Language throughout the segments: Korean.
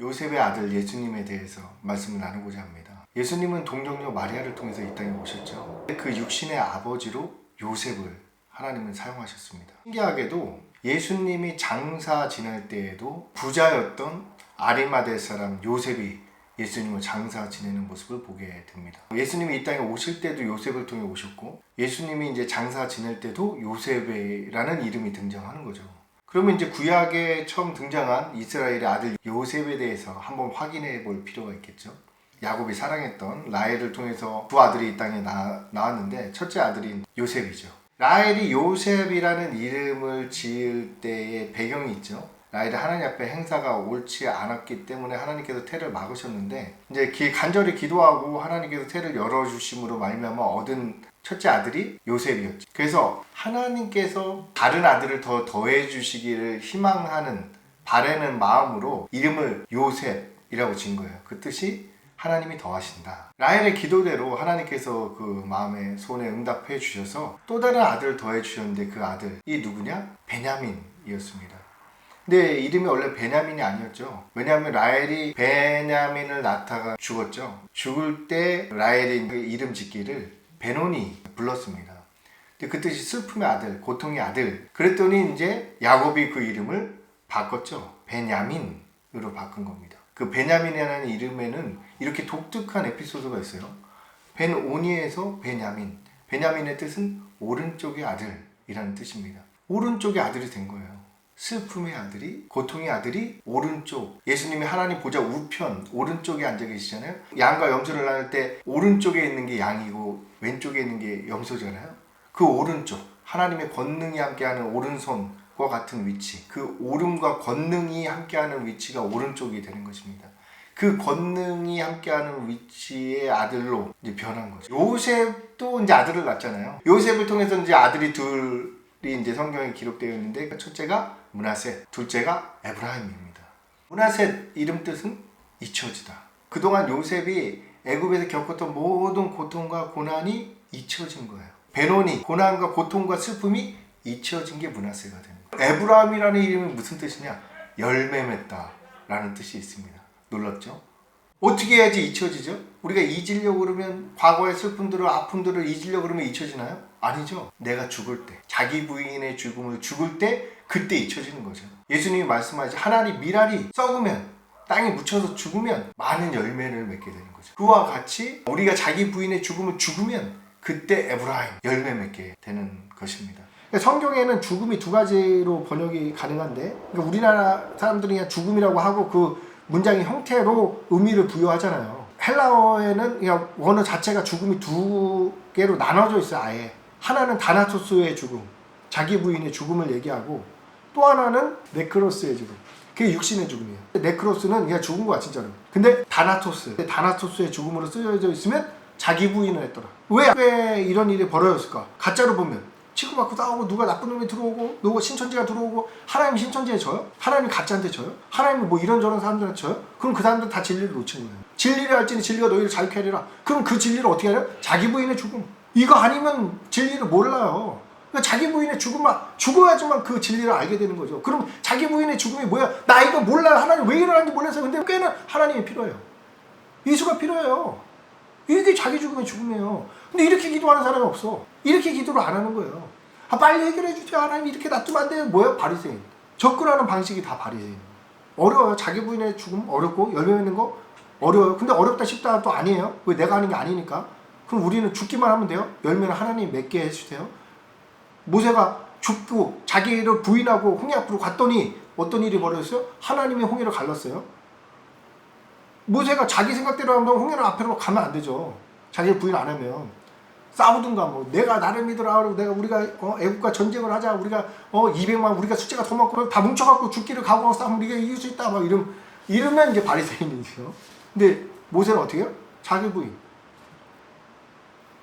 요셉의 아들 예수님에 대해서 말씀을 나누고자 합니다. 예수님은 동정녀 마리아를 통해서 이 땅에 오셨죠. 그 육신의 아버지로 요셉을 하나님은 사용하셨습니다. 신기하게도 예수님이 장사 지낼 때에도 부자였던 아리마대 사람 요셉이 예수님을 장사 지내는 모습을 보게 됩니다. 예수님이 이 땅에 오실 때도 요셉을 통해 오셨고 예수님이 이제 장사 지낼 때도 요셉이라는 이름이 등장하는 거죠. 그러면 이제 구약에 처음 등장한 이스라엘의 아들 요셉에 대해서 한번 확인해 볼 필요가 있겠죠. 야곱이 사랑했던 라헬을 통해서 두 아들이 이 땅에 나, 나왔는데 첫째 아들인 요셉이죠. 라헬이 요셉이라는 이름을 지을 때의 배경이 있죠. 라헬이 하나님 앞에 행사가 옳지 않았기 때문에 하나님께서 태를 막으셨는데 이제 기- 간절히 기도하고 하나님께서 태를 열어주심으로 말미암아 얻은 첫째 아들이 요셉이었죠. 그래서 하나님께서 다른 아들을 더 더해 주시기를 희망하는 바라는 마음으로 이름을 요셉이라고 지은 거예요. 그 뜻이 하나님이 더하신다. 라헬의 기도대로 하나님께서 그 마음의 손에 응답해 주셔서 또 다른 아들을 더해 주셨는데 그 아들이 누구냐? 베냐민이었습니다. 근데 이름이 원래 베냐민이 아니었죠. 왜냐하면 라헬이 베냐민을 낳다가 죽었죠. 죽을 때 라헬이 그 이름 짓기를 베노니 불렀습니다. 근데 그 뜻이 슬픔의 아들, 고통의 아들. 그랬더니 이제 야곱이 그 이름을 바꿨죠. 베냐민으로 바꾼 겁니다. 그 베냐민이라는 이름에는 이렇게 독특한 에피소드가 있어요. 벤오니에서 베냐민. 베냐민의 뜻은 오른쪽의 아들이라는 뜻입니다. 오른쪽의 아들이 된 거예요. 슬픔의 아들이 고통의 아들이 오른쪽 예수님이 하나님 보좌 우편 오른쪽에 앉아 계시잖아요. 양과 염소를 나눌 때 오른쪽에 있는 게 양이고 왼쪽에 있는 게 염소잖아요. 그 오른쪽 하나님의 권능이 함께하는 오른손과 같은 위치 그 오름과 권능이 함께하는 위치가 오른쪽이 되는 것입니다. 그 권능이 함께하는 위치의 아들로 이제 변한 거죠. 요셉도 이제 아들을 낳잖아요. 요셉을 통해서 이제 아들이 둘 이 이제 성경에 기록되어 있는데 첫째가 문하셋, 둘째가 에브라임입니다. 문하셋 이름 뜻은 잊혀지다. 그동안 요셉이 애굽에서 겪었던 모든 고통과 고난이 잊혀진 거예요. 베노니 고난과 고통과 슬픔이 잊혀진 게 문하세가 거예요. 에브라임이라는 이름이 무슨 뜻이냐? 열매 맺다라는 뜻이 있습니다. 놀랍죠? 어떻게 해야지 잊혀지죠? 우리가 잊으려고 그러면 과거의 슬픔들을 아픔들을 잊으려고 그러면 잊혀지나요? 아니죠. 내가 죽을 때 자기 부인의 죽음을 죽을 때 그때 잊혀지는 거죠. 예수님이 말씀하시 하나님 미랄이 썩으면 땅에 묻혀서 죽으면 많은 열매를 맺게 되는 거죠. 그와 같이 우리가 자기 부인의 죽음을 죽으면 그때 에브라임 열매 맺게 되는 것입니다. 그러니까 성경에는 죽음이 두 가지로 번역이 가능한데 그러니까 우리나라 사람들이 그냥 죽음이라고 하고 그 문장의 형태로 의미를 부여하잖아요. 헬라어에는 그냥 원어 자체가 죽음이 두 개로 나눠져 있어요. 아예 하나는 다나토스의 죽음, 자기 부인의 죽음을 얘기하고 또 하나는 네크로스의 죽음. 그게 육신의 죽음이에요. 네크로스는 그냥 죽은 거야 진짜로. 근데 다나토스, 다나토스의 죽음으로 쓰여져 있으면 자기 부인을 했더라. 왜, 왜 이런 일이 벌어졌을까? 가짜로 보면 치고받고 싸우고 누가 나쁜 놈이 들어오고 누가 신천지가 들어오고 하나님 신천지에 져요? 하나님 가짜한테 져요? 하나님 뭐 이런저런 사람들한테 져요? 그럼 그 사람들 다 진리를 놓친 거예요. 진리를 할지니 진리가 너희를 자유케 하리라. 그럼 그 진리를 어떻게 하냐? 자기 부인의 죽음. 이거 아니면 진리를 몰라요. 그러니까 자기 부인의 죽음만 죽어야지만 그 진리를 알게 되는 거죠. 그럼 자기 부인의 죽음이 뭐야? 나 이거 몰라요. 하나님 왜 일어나는지 몰라서 근데 꽤는 하나님이 필요해요. 예수가 필요해요. 이게 자기 죽음의 죽음이에요. 근데 이렇게 기도하는 사람이 없어. 이렇게 기도를 안 하는 거예요. 아, 빨리 해결해 주세요. 하나님 이렇게 놔두면 안 돼요. 뭐야? 바리새인. 접근하는 방식이 다 바리새인. 어려워요. 자기 부인의 죽음 어렵고 열매 맺는 거 어려워요. 근데 어렵다 싶다 또 아니에요. 왜 내가 하는 게 아니니까. 그럼 우리는 죽기만 하면 돼요. 열매는 하나님 맺게 해주세요. 모세가 죽고 자기를 부인하고 홍해 앞으로 갔더니 어떤 일이 벌어졌어요? 하나님이 홍해를 갈랐어요. 모세가 자기 생각대로 하면 홍해를 앞으로 가면 안 되죠. 자기 부인 안 하면 싸우든가 뭐 내가 나를 믿으라 그러고 내가 우리가 어, 애국과 전쟁을 하자 우리가 어 200만 우리가 숫자가 더 많고 다 뭉쳐갖고 죽기를 각오하고 싸우면 우리가 이길 수 있다 막 이름 이러면 이제 바리새인이죠. 근데 모세는 어떻게 해요? 자기 부인.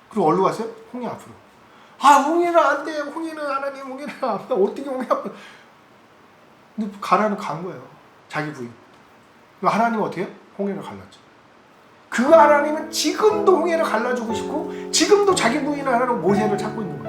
그리고 어디로 갔어요? 홍해 앞으로. 아 홍해는 안 돼. 홍해는 하나님 홍해는 안 돼. 어떻게 홍해 앞으로. 근데 가라는 간 거예요. 자기 부인. 그럼 하나님은 어떻게 해요? 홍해를 갈랐죠. 그 하나님은 지금도 홍해를 갈라주고 싶고 지금도 자기 부인을 하라고 모세를 찾고 있는 거예요.